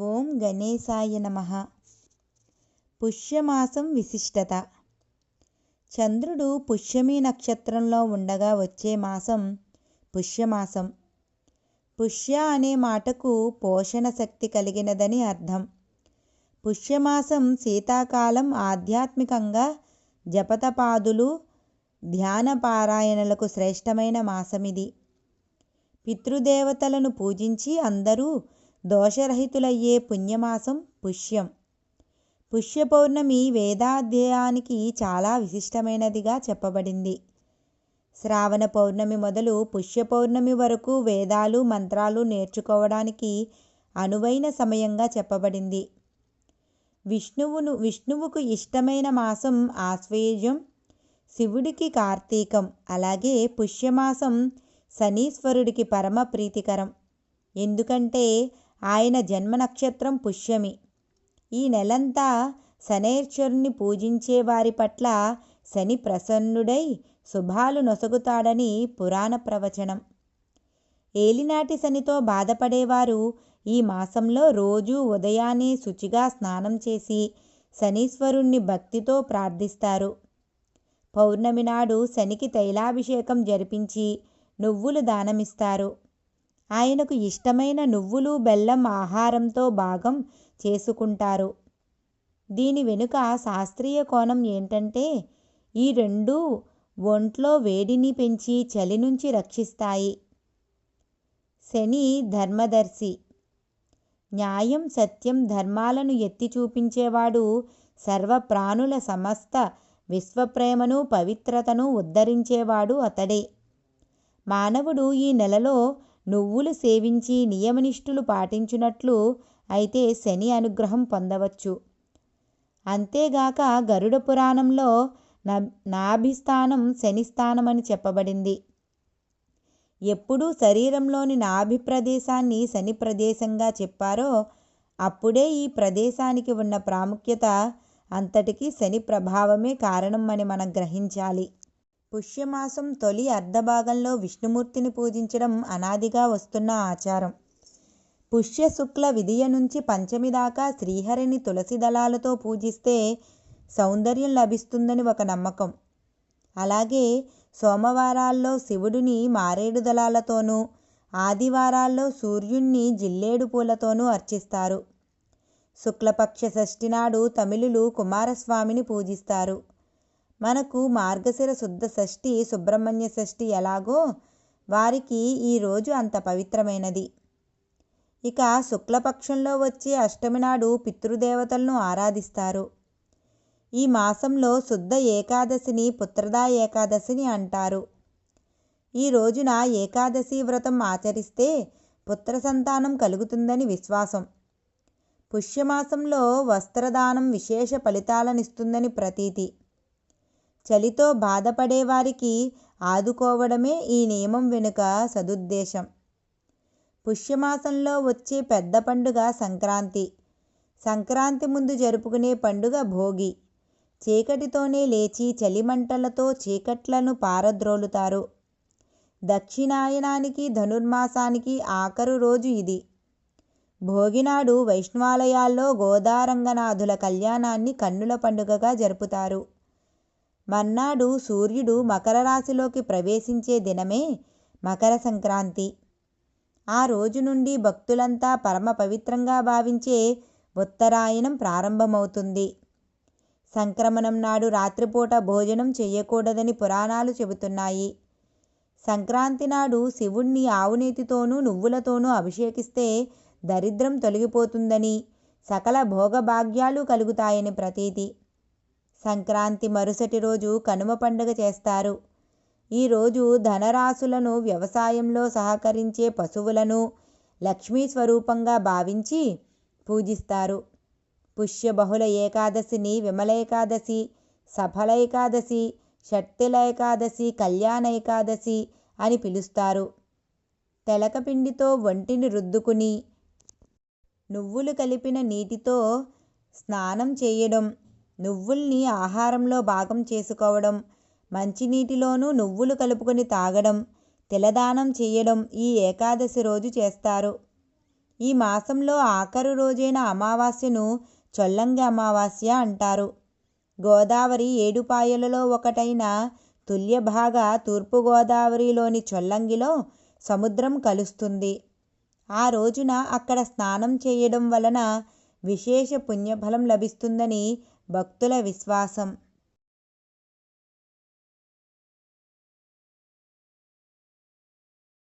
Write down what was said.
ఓం గణేశాయ నమ. పుష్యమాసం విశిష్టత. చంద్రుడు పుష్యమి నక్షత్రంలో ఉండగా వచ్చే మాసం పుష్యమాసం. పుష్య అనే మాటకు పోషణ శక్తి కలిగినదని అర్థం. పుష్యమాసం శీతాకాలం ఆధ్యాత్మికంగా జపతపాదులు ధ్యాన పారాయణలకు శ్రేష్టమైన మాసమిది. పితృదేవతలను పూజించి అందరూ దోషరహితులయ్యే పుణ్యమాసం పుష్యం. పుష్య పౌర్ణమి వేదాధ్యయానికి చాలా విశిష్టమైనదిగా చెప్పబడింది. శ్రావణ పౌర్ణమి మొదలు పుష్య పౌర్ణమి వరకు వేదాలు మంత్రాలు నేర్చుకోవడానికి అనువైన సమయంగా చెప్పబడింది. విష్ణువును విష్ణువుకు ఇష్టమైన మాసం ఆశ్వేజం శివుడికి కార్తీకం అలాగే పుష్యమాసం శనీశ్వరుడికి పరమ ప్రీతికరం. ఎందుకంటే ఆయన జన్మ నక్షత్రం పుష్యమి. ఈ నెలంతా శనేశ్వరుని పూజించే వారి పట్ల శని ప్రసన్నుడై శుభాలు నొసగుతాడని పురాణ ప్రవచనం. ఏలినాటి శనితో బాధపడేవారు ఈ మాసంలో రోజూ ఉదయాన్నే శుచిగా స్నానం చేసి శనీశ్వరుణ్ణి భక్తితో ప్రార్థిస్తారు. పౌర్ణమి నాడు శనికి తైలాభిషేకం జరిపించి నువ్వులు దానమిస్తారు. ఆయనకు ఇష్టమైన నువ్వులు బెల్లం ఆహారంతో భాగం చేసుకుంటారు. దీని వెనుక శాస్త్రీయ కోణం ఏంటంటే ఈ రెండు ఒంట్లో వేడిని పెంచి చలి నుంచి రక్షిస్తాయి. శని ధర్మదర్శి. న్యాయం సత్యం ధర్మాలను ఎత్తి చూపించేవాడు సర్వప్రాణుల సమస్త విశ్వప్రేమను పవిత్రతను ఉద్ధరించేవాడు అతడే. మానవుడు ఈ నెలలో నువ్వులు సేవించి నియమనిష్ఠులు పాటించినట్లు అయితే శని అనుగ్రహం పొందవచ్చు. అంతేగాక గరుడ పురాణంలో నాభిస్థానం శనిస్థానమని చెప్పబడింది. ఎప్పుడు శరీరంలోని నాభి ప్రదేశాన్ని శని ప్రదేశంగా చెప్పారో అప్పుడే ఈ ప్రదేశానికి ఉన్న ప్రాముఖ్యత అంతటికీ శని ప్రభావమే కారణం అని మనం గ్రహించాలి. పుష్యమాసం తొలి అర్ధభాగంలో విష్ణుమూర్తిని పూజించడం అనాదిగా వస్తున్న ఆచారం. పుష్య శుక్ల విధియ నుంచి పంచమి దాకా శ్రీహరిని తులసి దళాలతో పూజిస్తే సౌందర్యం లభిస్తుందని ఒక నమ్మకం. అలాగే సోమవారాల్లో శివుడిని మారేడు దళాలతోనూ ఆదివారాల్లో సూర్యుణ్ణి జిల్లేడు పూలతోనూ అర్చిస్తారు. శుక్లపక్ష షష్ఠి నాడు తమిళులు కుమారస్వామిని పూజిస్తారు. మనకు మార్గశిర శుద్ధ షష్ఠి సుబ్రహ్మణ్య షష్ఠి ఎలాగో వారికి ఈరోజు అంత పవిత్రమైనది. ఇక శుక్లపక్షంలో వచ్చే అష్టమి నాడు పితృదేవతలను ఆరాధిస్తారు. ఈ మాసంలో శుద్ధ ఏకాదశిని పుత్రదా ఏకాదశిని అంటారు. ఈ రోజున ఏకాదశి వ్రతం ఆచరిస్తే పుత్ర సంతానం కలుగుతుందని విశ్వాసం. పుష్యమాసంలో వస్త్రదానం విశేష ఫలితాలనిస్తుందని ప్రతీతి. చలితో బాధపడేవారికి ఆదుకోవడమే ఈ నియమం వెనుక సదుద్దేశం. పుష్యమాసంలో వచ్చే పెద్ద పండుగ సంక్రాంతి. సంక్రాంతి ముందు జరుపుకునే పండుగ భోగి. చీకటితోనే లేచి చలిమంటలతో చీకట్లను పారద్రోలుతారు. దక్షిణాయనానికి ధనుర్మాసానికి ఆఖరు రోజు ఇది. భోగినాడు వైష్ణవాలయాల్లో గోదారంగనాథుల కళ్యాణాన్ని కన్నుల పండుగగా జరుపుతారు. మర్నాడు సూర్యుడు మకర రాశిలోకి ప్రవేశించే దినమే మకర సంక్రాంతి. ఆ రోజు నుండి భక్తులంతా పరమ పవిత్రంగా భావించే ఉత్తరాయణం ప్రారంభమవుతుంది. సంక్రమణం నాడు రాత్రిపూట భోజనం చేయకూడదని పురాణాలు చెబుతున్నాయి. సంక్రాంతి నాడు శివుణ్ణి ఆవునేతితోనూ నువ్వులతోనూ అభిషేకిస్తే దరిద్రం తొలగిపోతుందని సకల భోగభాగ్యాలు కలుగుతాయని ప్రతీతి. సంక్రాంతి మరుసటి రోజు కనుమ పండుగ చేస్తారు. ఈరోజు ధనరాశులను వ్యవసాయంలో సహకరించే పశువులను లక్ష్మీ స్వరూపంగా భావించి పూజిస్తారు. పుష్య బహుళ ఏకాదశిని విమల ఏకాదశి సఫల ఏకాదశి షట్తిల ఏకాదశి కళ్యాణ ఏకాదశి అని పిలుస్తారు. తెలకపిండితో ఒంటిని రుద్దుకుని నువ్వులు కలిపిన నీటితో స్నానం చేయడం నువ్వుల్ని ఆహారంలో భాగం చేసుకోవడం మంచినీటిలోనూ నువ్వులు కలుపుకొని తాగడం తిలదానం చేయడం ఈ ఏకాదశి రోజు చేస్తారు. ఈ మాసంలో ఆఖరు రోజైన అమావాస్యను చొల్లంగి అమావాస్య అంటారు. గోదావరి ఏడుపాయలలో ఒకటైన తుల్యభాగ తూర్పుగోదావరిలోని చొల్లంగిలో సముద్రం కలుస్తుంది. ఆ రోజున అక్కడ స్నానం చేయడం వలన విశేష పుణ్యఫలం లభిస్తుందని భక్తుల విశ్వాసం